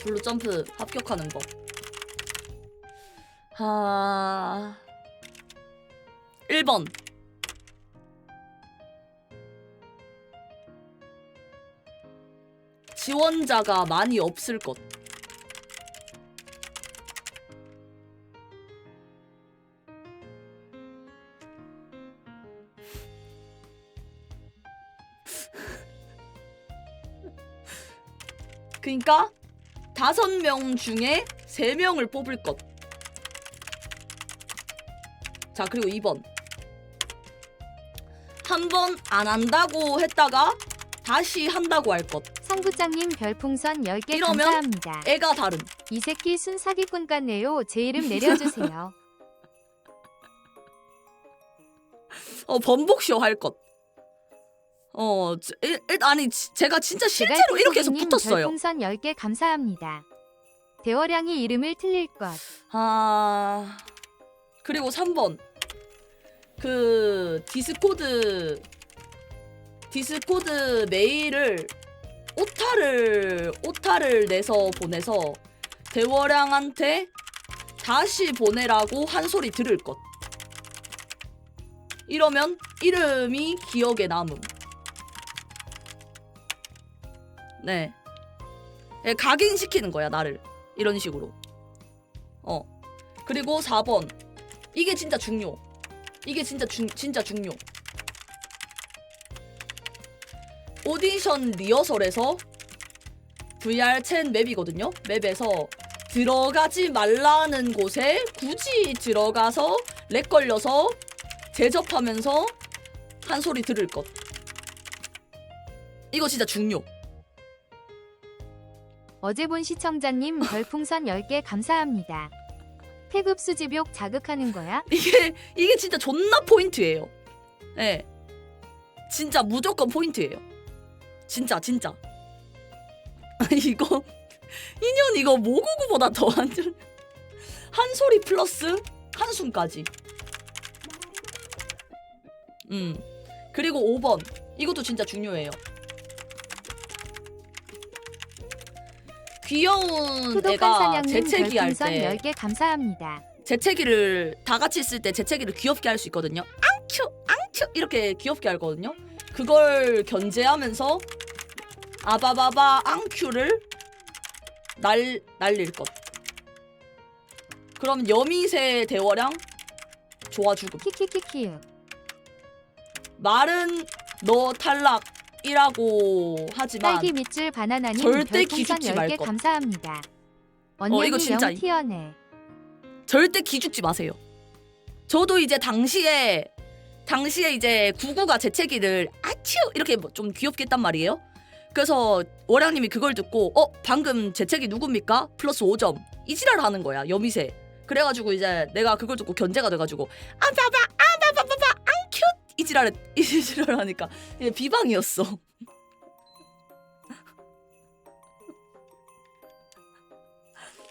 블루 점프 합격하는 법. 하 1번 지원자가 많이 없을 것. 그러니까 다섯 명 중에 세 명을 뽑을 것. 자, 그리고 2번. 한 번 안 한다고 했다가 다시 한다고 할 것. 상부장님 별풍선 10개 이러면 감사합니다. 애가 다른. 이 새끼 순 사기꾼 같네요. 제 이름 내려주세요. 어, 번복쇼 할 것. 어, 제- 일, 일, 아니, 지- 제가 진짜 실제로 이렇게 해서 붙었어요. 별풍선 10개 감사합니다. 대월양이 이름을 틀릴 것. 아, 그리고 3번. 그, 디스코드, 디스코드 메일을 오타를, 오타를 내서 보내서 대월양한테 다시 보내라고 한 소리 들을 것. 이러면 이름이 기억에 남음. 네. 예, 각인시키는 거야, 나를. 이런 식으로. 어. 그리고 4번. 이게 진짜 중요. 이게 진짜 중, 진짜 중요. 오디션 리허설에서 VR 챗 맵이거든요. 맵에서 들어가지 말라는 곳에 굳이 들어가서 렉 걸려서 제접하면서 한 소리 들을 것. 이거 진짜 중요. 어제 본 시청자님 별풍선 10개 감사합니다. 태급 수집욕 자극하는 거야? 이게 이게 진짜 존나 포인트예요. 예. 진짜 무조건 포인트예요. 진짜 진짜. 이거 인연 이거 모구구보다 더 완전 한 소리 플러스 한숨까지. 음. 그리고 5번. 이것도 진짜 중요해요. 귀여운 후독한 애가 사냥님 재채기 할 별풍선 때 10개 감사합니다. 재채기를 다 같이 있을 때 재채기를 귀엽게 할 수 있거든요. 앙큐 앙큐 이렇게 귀엽게 하거든요. 그걸 견제하면서 아바바바 앙큐를 날 날릴 것. 그럼 여미새 대워량 좋아 죽음. 키키키키. 말은 너 탈락 이라고 하지만 딸기 밑줄 바나나님 절대 기죽지 말 10개 것. 감사합니다. 어, 이거 진짜 영 튀어내. 절대 기죽지 마세요. 저도 이제 당시에 당시에 이제 구구가 재채기를 아츄 이렇게 뭐좀 귀엽게 했단 말이에요. 그래서 월양님이 그걸 듣고 어 방금 재채기 누굽니까? 플러스 5점 이지랄 하는 거야 여미새. 그래가지고 이제 내가 그걸 듣고 견제가 돼가지고 아바바 앙큐 이 지랄 이 지랄 하니까 이게 비방이었어.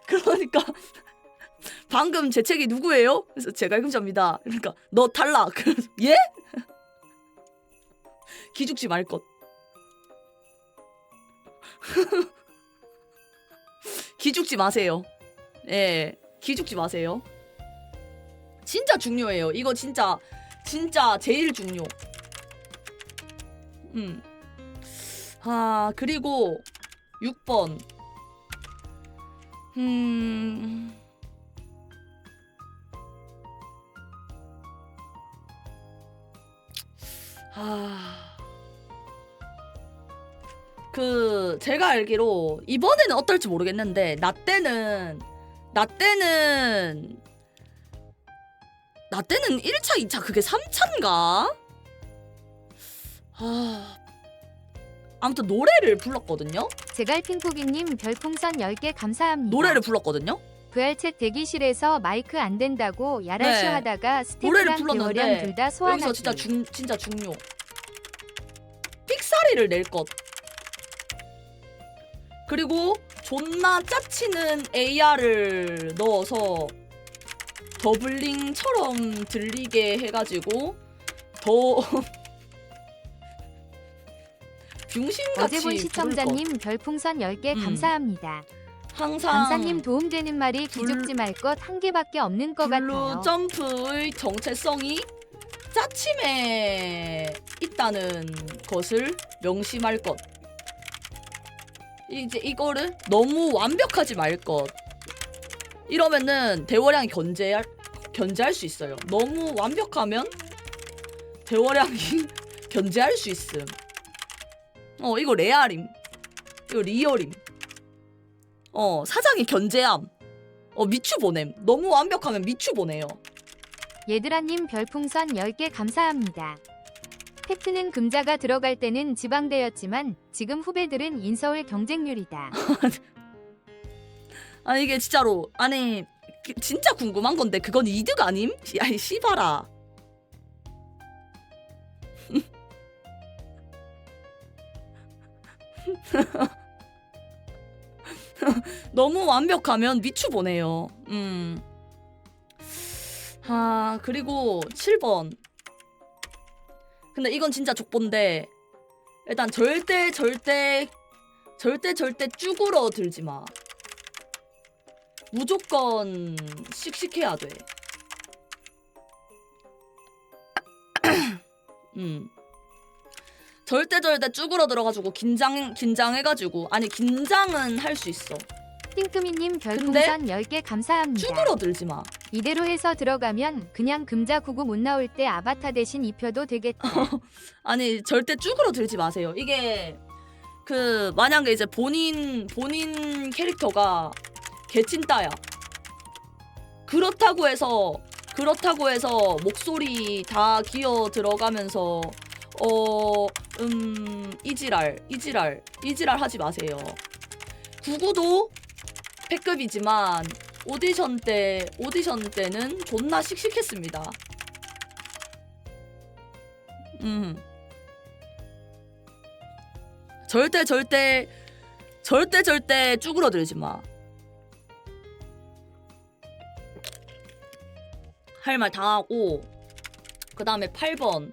그러니까 방금 재채기 누구예요? 그래서 제가 일금자입니다. 그러니까 너 탈락. 그래서 예? 기죽지 말 것. 기죽지 마세요. 예, 기죽지 마세요. 진짜 중요해요. 이거 진짜 진짜 제일 중요. 음. 아 그리고 6번. 음. 아. 그 제가 알기로 이번에는 어떨지 모르겠는데 나 때는 나 때는 나 때는 1차, 2차 그게 3차인가? 아. 아무튼 노래를 불렀거든요. 제갈핑포기님 별풍선 10개 감사합니다. 노래를 불렀거든요. VR챗 대기실에서 마이크 안 된다고 야라쇼 네. 하다가 노래를 스태프랑 불렀는데 대월양 둘다 소환하기. 진짜 중 진짜 중요. 픽사리를 낼 것. 그리고 존나 짜치는 AR을 넣어서 더블링처럼 들리게 해가지고 더 병신같이 어제 본 것. 시청자님 별풍선 10개 음. 감사합니다. 항상 감사님 도움되는 말이 불- 기죽지 말 것 한 개밖에 없는 것 같아요. 점프의 정체성이 짜침에 있다는 것을 명심할 것. 이제 이거를 너무 완벽하지 말 것. 이러면은 대화량이 견제할 견제할 수 있어요. 너무 완벽하면 대화량이 견제할 수 있음. 어 이거 레알임. 이거 리얼임. 어 사장이 견제함. 어 미추 보냄. 너무 완벽하면 미추 보내요. 얘들아님 별풍선 10개 감사합니다. 팩트는 금자가 들어갈 때는 지방대였지만 지금 후배들은 인서울 경쟁률이다. 아 이게 진짜로 아니 그- 진짜 궁금한 건데 그건 이득 아님? 씨, 아이 씨발아. 너무 완벽하면 미추 보내요. 음. 아 그리고 7번. 근데 이건 진짜 족본데 일단 절대 절대 절대 절대 쭈그러 들지 마. 무조건 씩씩해야 돼. 음. 절대 절대 쭈그러 들어가지고 긴장 긴장해가지고 아니 긴장은 할 수 있어. 띵크미님 별풍선 10개 감사합니다. 쭈그러 들지 마. 이대로 해서 들어가면 그냥 금자 구구 못 나올 때 아바타 대신 입혀도 되겠다. 아니 절대 쭈그러 들지 마세요. 이게 그 만약에 이제 본인 본인 캐릭터가 개찐따야. 그렇다고 해서 그렇다고 해서 목소리 다 기어 들어가면서 어 음 이지랄 이지랄 이지랄 하지 마세요. 구구도 패급이지만 오디션 때 오디션 때는 존나 씩씩했습니다. 음. 절대 절대 절대 절대 쭈그러들지 마. 할 말 다 하고 그 다음에 8번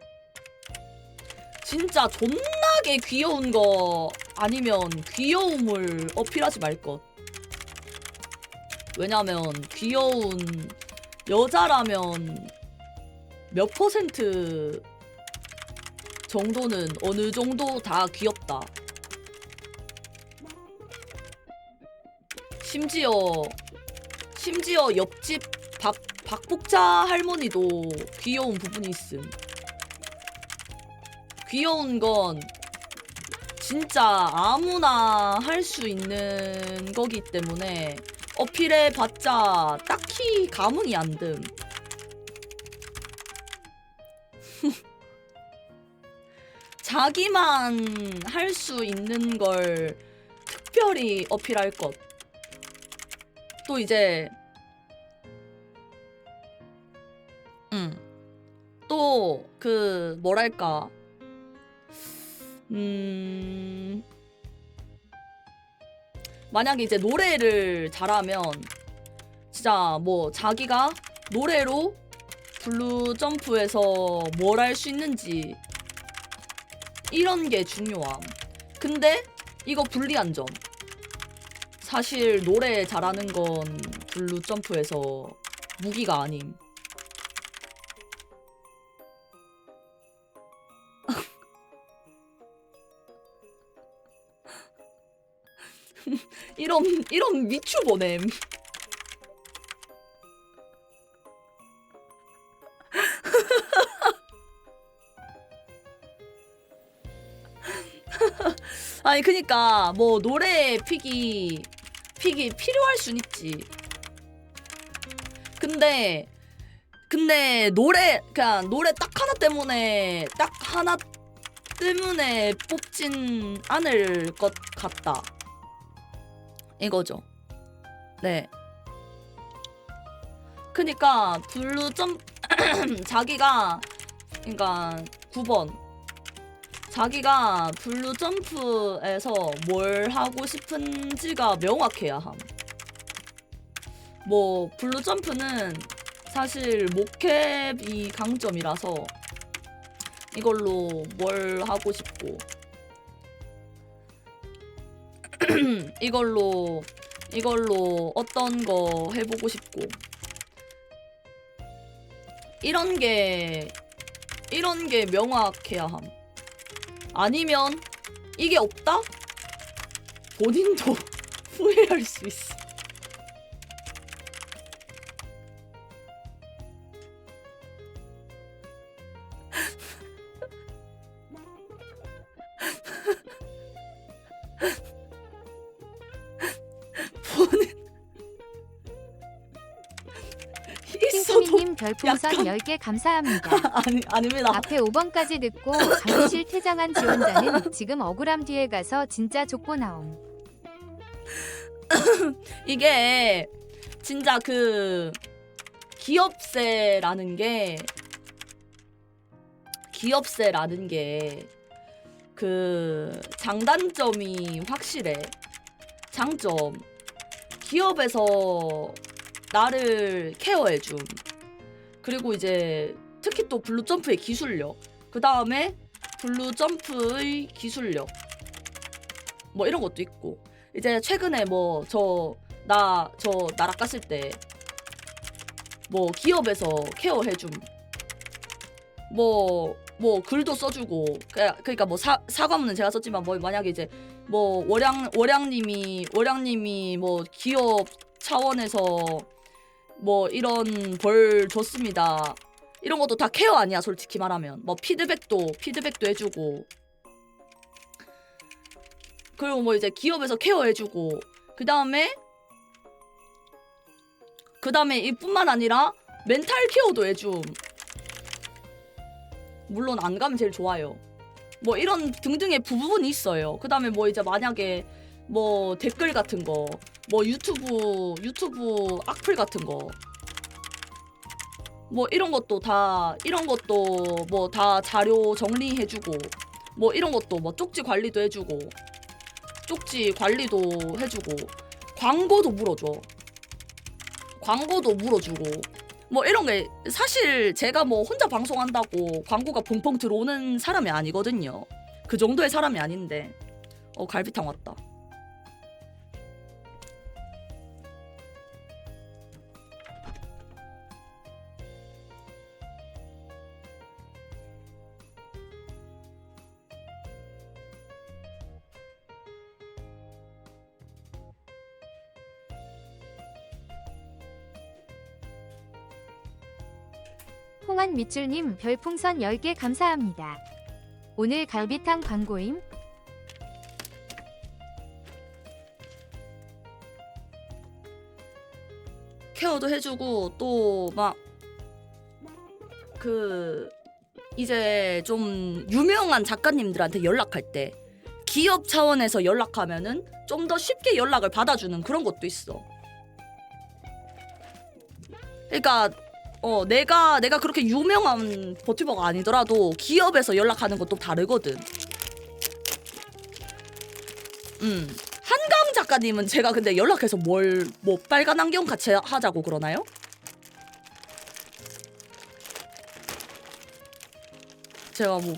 진짜 존나게 귀여운 거 아니면 귀여움을 어필하지 말 것. 왜냐면 귀여운 여자라면 몇 퍼센트 정도는 어느 정도 다 귀엽다. 심지어 심지어 옆집 박 박복자 할머니도 귀여운 부분이 있음. 귀여운 건 진짜 아무나 할 수 있는 거기 때문에 어필해 봤자 딱히 감흥이 안 듦. 자기만 할 수 있는 걸 특별히 어필할 것. 또 이제 음. 또 그 뭐랄까 음 만약에 이제 노래를 잘하면 진짜 뭐 자기가 노래로 블루 점프에서 뭘 할 수 있는지 이런 게 중요함. 근데 이거 불리한 점. 사실 노래 잘하는 건 블루 점프에서 무기가 아님. 이런 이런 미추 보냄. 아니 그니까 뭐 노래 픽이 픽이 필요할 순 있지. 근데 근데 노래 그냥 노래 딱 하나 때문에 딱 하나 때문에 뽑진 않을 것 같다. 이거죠. 네. 그니까 블루 점 자기가 그러니까 9번 자기가 블루 점프에서 뭘 하고 싶은지가 명확해야 함. 뭐 블루 점프는 사실 모캡이 강점이라서 이걸로 뭘 하고 싶고 이걸로 이걸로 어떤 거 해보고 싶고 이런 게 이런 게 명확해야 함. 아니면 이게 없다? 본인도 후회할 수 있어. 별풍선 약간- 10개 감사합니다. 아니 아닙니다. 앞에 5번까지 듣고 강의실 퇴장한 지원자는 지금 억울함 뒤에 가서 진짜 족보 나옴. 이게 진짜 그 기업세라는 게 기업세라는 게 그 장단점이 확실해. 장점 기업에서 나를 케어해 줌. 그리고 이제 특히 또 블루 점프의 기술력. 그 다음에 블루 점프의 기술력. 뭐 이런 것도 있고. 이제 최근에 뭐 저 나 저 나락 갔을 때 뭐 기업에서 케어해줌 뭐뭐 글도 써주고 그러니까 그러니까 뭐 사, 사과문은 제가 썼지만 뭐 만약에 이제 뭐 월양 월양님이 월양님이 뭐 기업 차원에서 뭐 이런 벌 줬습니다 이런 것도 다 케어 아니야 솔직히 말하면 뭐 피드백도 피드백도 해주고 그리고 뭐 이제 기업에서 케어해주고 그 다음에 그 다음에 이뿐만 아니라 멘탈 케어도 해줌. 물론 안 가면 제일 좋아요. 뭐 이런 등등의 부분이 있어요. 그 다음에 뭐 이제 만약에 뭐 댓글 같은 거, 뭐 유튜브 유튜브 악플 같은 거, 뭐 이런 것도 다 이런 것도 뭐 다 자료 정리해 주고, 뭐 이런 것도 뭐 쪽지 관리도 해 주고, 쪽지 관리도 해 주고, 광고도 물어줘. 광고도 물어주고 뭐 이런 게 사실 제가 뭐 혼자 방송한다고 광고가 펑펑 들어오는 사람이 아니거든요. 그 정도의 사람이 아닌데 어 갈비탕 왔다. 홍한 밑줄님 별풍선 10개 감사합니다. 오늘 갈비탕 광고임? 케어도 해주고 또 막 그 이제 좀 유명한 작가님들한테 연락할 때 기업 차원에서 연락하면은 좀 더 쉽게 연락을 받아주는 그런 것도 있어. 그러니까 어 내가 내가 그렇게 유명한 버티버가 아니더라도 기업에서 연락하는 것도 다르거든. 음 한강 작가님은 제가 근데 연락해서 뭘 뭐 빨간 안경 같이 하자고 그러나요? 제가 뭐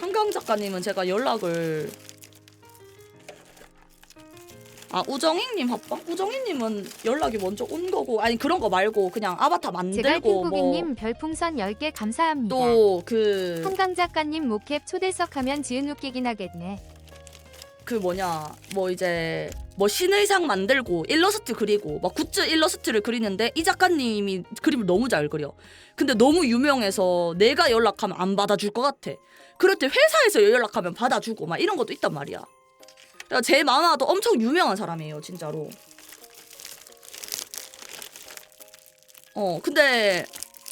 한강 작가님은 제가 연락을 아 우정익님 합방? 우정익님은 연락이 먼저 온 거고 아니 그런 거 말고 그냥 아바타 제가 만들고 핑구기님 별풍선 10개 감사합니다. 뭐또그 한강 작가님 모캡 초대석 하면 지은 웃기긴 하겠네. 그 뭐냐 뭐 이제 뭐 신의상 만들고 일러스트 그리고 막 굿즈 일러스트를 그리는데 이 작가님이 그림을 너무 잘 그려. 근데 너무 유명해서 내가 연락하면 안 받아줄 것 같아. 그럴 때 회사에서 연락하면 받아주고 막 이런 것도 있단 말이야. 제 마마도 엄청 유명한 사람이에요, 진짜로. 어, 근데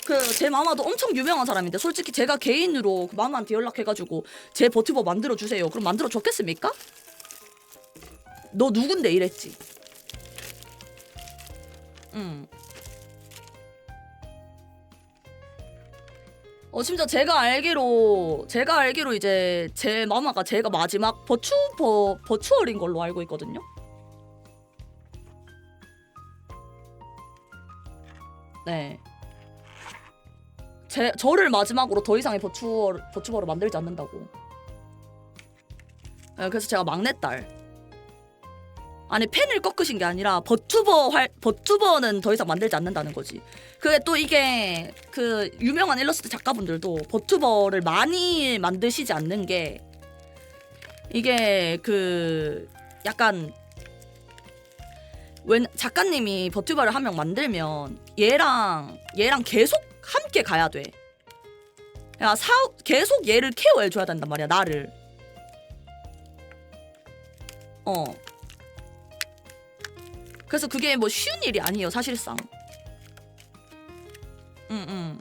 그 제 마마도 엄청 유명한 사람인데 솔직히 제가 개인으로 그 마마한테 연락해가지고 제 버티버 만들어 주세요. 그럼 만들어 줬겠습니까? 너 누군데 이랬지. 음. 어 심지어 제가 알기로 제가 알기로 이제 제 마마가 제가 마지막 버추 버 버추얼인 걸로 알고 있거든요. 네. 제 저를 마지막으로 더 이상의 버추얼 버추버를 만들지 않는다고. 네, 그래서 제가 막내딸. 아니 팬을 꺾으신 게 아니라 버튜버 활 버튜버는 더 이상 만들지 않는다는 거지. 그게 또 이게 그 유명한 일러스트 작가분들도 버튜버를 많이 만드시지 않는 게 이게 그 약간 when 작가님이 버튜버를 한 명 만들면 얘랑 얘랑 계속 함께 가야 돼. 야, 사 계속 얘를 케어해 줘야 된단 말이야, 나를. 어. 그래서 그게 뭐 쉬운 일이 아니에요, 사실상. 응, 응.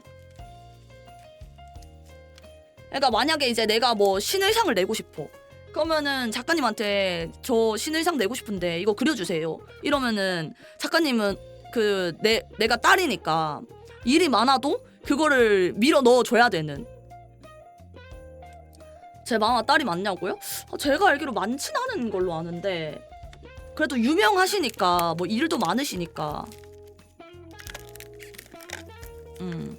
그러니까 만약에 이제 내가 뭐 신의상을 내고 싶어. 그러면은 작가님한테 저 신의상 내고 싶은데 이거 그려주세요. 이러면은 작가님은 그 내 내가 딸이니까 일이 많아도 그거를 밀어 넣어 줘야 되는. 제 마마 딸이 많냐고요? 어, 제가 알기로 많진 않은 걸로 아는데 그래도 유명하시니까 뭐 일도 많으시니까. 음.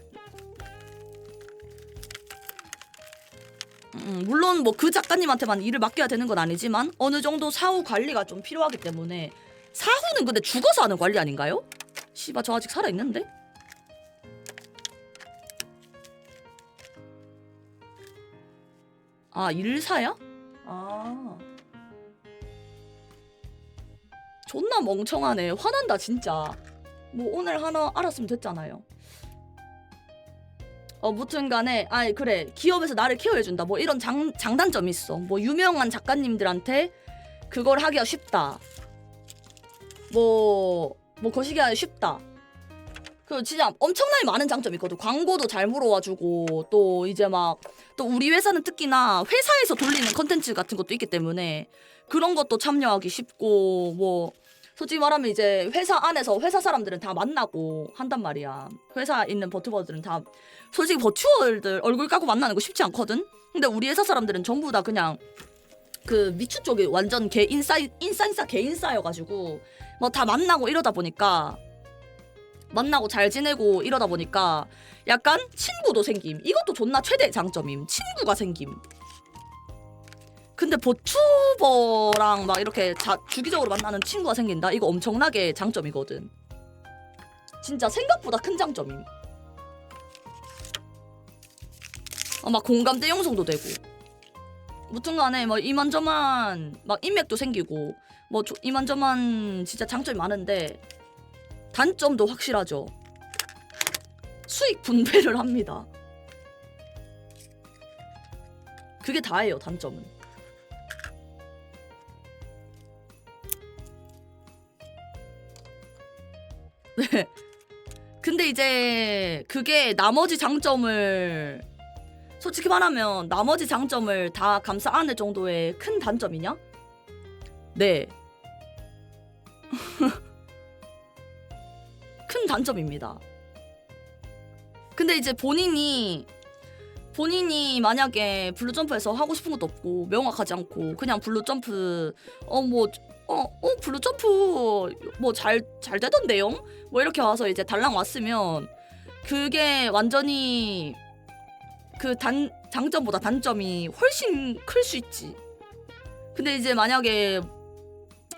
음, 물론 뭐 그 작가님한테만 일을 맡겨야 되는 건 아니지만 어느 정도 사후 관리가 좀 필요하기 때문에 사후는 근데 죽어서 하는 관리 아닌가요? 씨발 저 아직 살아 있는데? 아 일사야? 아 존나 멍청하네. 화난다 진짜. 뭐 오늘 하나 알았으면 됐잖아요. 어 무튼간에 아 그래. 기업에서 나를 케어해준다. 뭐 이런 장, 장단점이 있어. 뭐 유명한 작가님들한테 그걸 하기가 쉽다. 뭐 뭐 거시기가 쉽다. 그 진짜 엄청나게 많은 장점이 있거든. 광고도 잘 물어와주고 또 이제 막 또 우리 회사는 특히나 회사에서 돌리는 컨텐츠 같은 것도 있기 때문에 그런 것도 참여하기 쉽고 뭐 솔직히 말하면 이제 회사 안에서 회사 사람들은 다 만나고 한단 말이야. 회사 있는 버튜버들은 다 솔직히 버튜어들 얼굴 까고 만나는 거 쉽지 않거든. 근데 우리 회사 사람들은 전부 다 그냥 그 미추 쪽이 완전 개 인싸 인싸 인싸 개 인싸여가지고 뭐 다 만나고 이러다 보니까 만나고 잘 지내고 이러다 보니까 약간 친구도 생김. 이것도 존나 최대 장점임. 친구가 생김. 근데 버튜버랑 막 이렇게 자, 주기적으로 만나는 친구가 생긴다. 이거 엄청나게 장점이거든. 진짜 생각보다 큰 장점임. 어, 막 공감대 형성도 되고. 무튼 간에 뭐 이만저만 막 인맥도 생기고 뭐 조- 이만저만 진짜 장점이 많은데 단점도 확실하죠. 수익 분배를 합니다. 그게 다예요, 단점은. 네. 근데 이제 그게 나머지 장점을 솔직히 말하면 나머지 장점을 다 감싸 안을 정도의 큰 단점이냐? 네. 큰 단점입니다. 근데 이제 본인이 본인이 만약에 블루점프에서 하고 싶은 것도 없고 명확하지 않고 그냥 블루점프 어 뭐 어, 어 블루점프 뭐 잘 잘 되던데요? 뭐 이렇게 와서 이제 달랑 왔으면 그게 완전히 그 단 장점보다 단점이 훨씬 클 수 있지. 근데 이제 만약에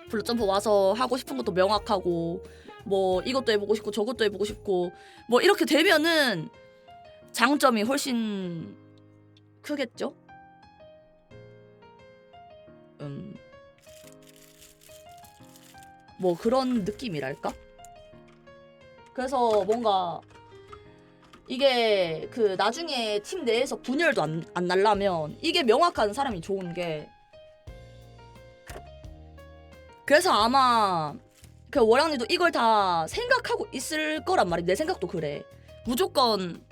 블루점프 와서 하고 싶은 것도 명확하고 뭐 이것도 해보고 싶고 저것도 해보고 싶고 뭐 이렇게 되면은 장점이 훨씬 크겠죠? 음. 뭐 그런 느낌이랄까? 그래서 뭔가 이게 그 나중에 팀 내에서 분열도 안, 안 날라면 이게 명확한 사람이 좋은 게 그래서 아마 그 월양님도 이걸 다 생각하고 있을 거란 말이야. 내 생각도 그래. 무조건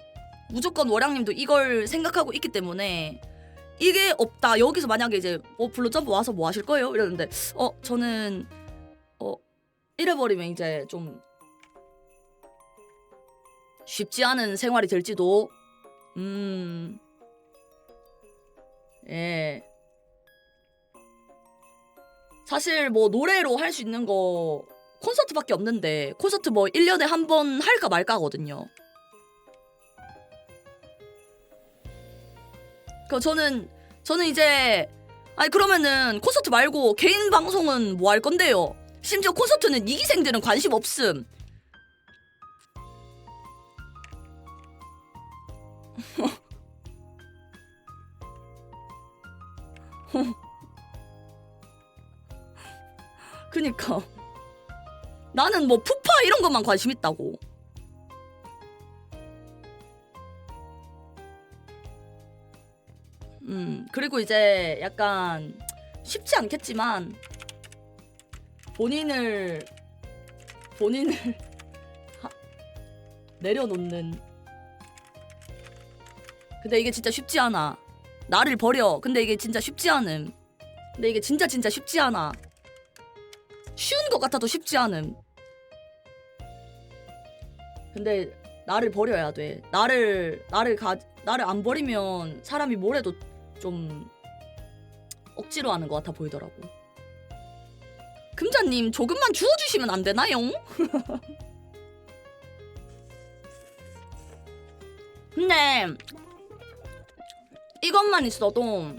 무조건 월양님도 이걸 생각하고 있기 때문에 이게 없다. 여기서 만약에 이제 어 블루 점프 와서 뭐 하실 거예요? 이러는데 어 저는 어 이래버리면 이제 좀 쉽지 않은 생활이 될지도 음 예. 사실 뭐 노래로 할 수 있는 거 콘서트밖에 없는데 콘서트 뭐 1년에 한 번 할까 말까 하거든요. 그 저는 저는 이제 아니 그러면은 콘서트 말고 개인 방송은 뭐 할 건데요? 심지어 콘서트는 이기생들은 관심 없음. 그니까 나는 뭐 푸파 이런 것만 관심 있다고. 음 그리고 이제 약간 쉽지 않겠지만 본인을 본인을 하- 내려놓는. 근데 이게 진짜 쉽지 않아. 나를 버려. 근데 이게 진짜 쉽지 않음. 근데 이게 진짜 진짜 쉽지 않아. 쉬운 것 같아도 쉽지 않음. 근데 나를 버려야 돼. 나를 나를 가 나를 안 버리면 사람이 뭐래도 좀 억지로 하는 것 같아 보이더라고 금자님 조금만 주워주시면 안 되나요? 근데 이것만 있어도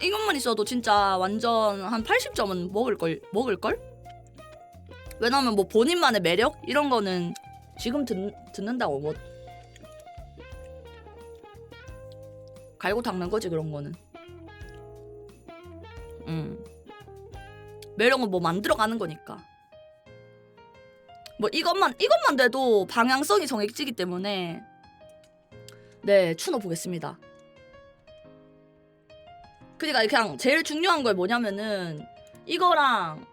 이것만 있어도 진짜 완전 한 80점은 먹을 걸 먹을 걸? 왜냐면 뭐 본인만의 매력 이런 거는 지금 듣, 듣는다고 뭐 갈고 닦는 거지 그런 거는. 음. 매력은 뭐 만들어가는 거니까. 뭐 이것만 이것만 돼도 방향성이 정해지기 때문에 네 추노 보겠습니다. 그러니까 그냥 제일 중요한 걸 뭐냐면은 이거랑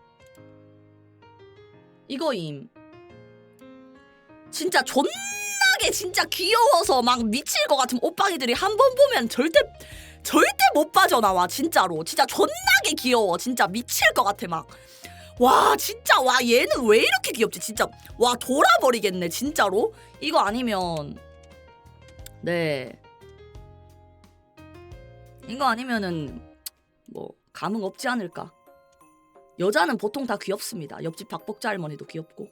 이거임. 진짜 존나게 진짜 귀여워서 막 미칠 것 같은 오빠기들이 한 번 보면 절대 절대 못 빠져나와 진짜로. 진짜 존나게 귀여워. 진짜 미칠 것 같아 막. 와 진짜 와 얘는 왜 이렇게 귀엽지? 진짜 와 돌아버리겠네 진짜로. 이거 아니면 네. 이거 아니면은 뭐 감흥 없지 않을까? 여자는 보통 다 귀엽습니다. 옆집 박복자 할머니도 귀엽고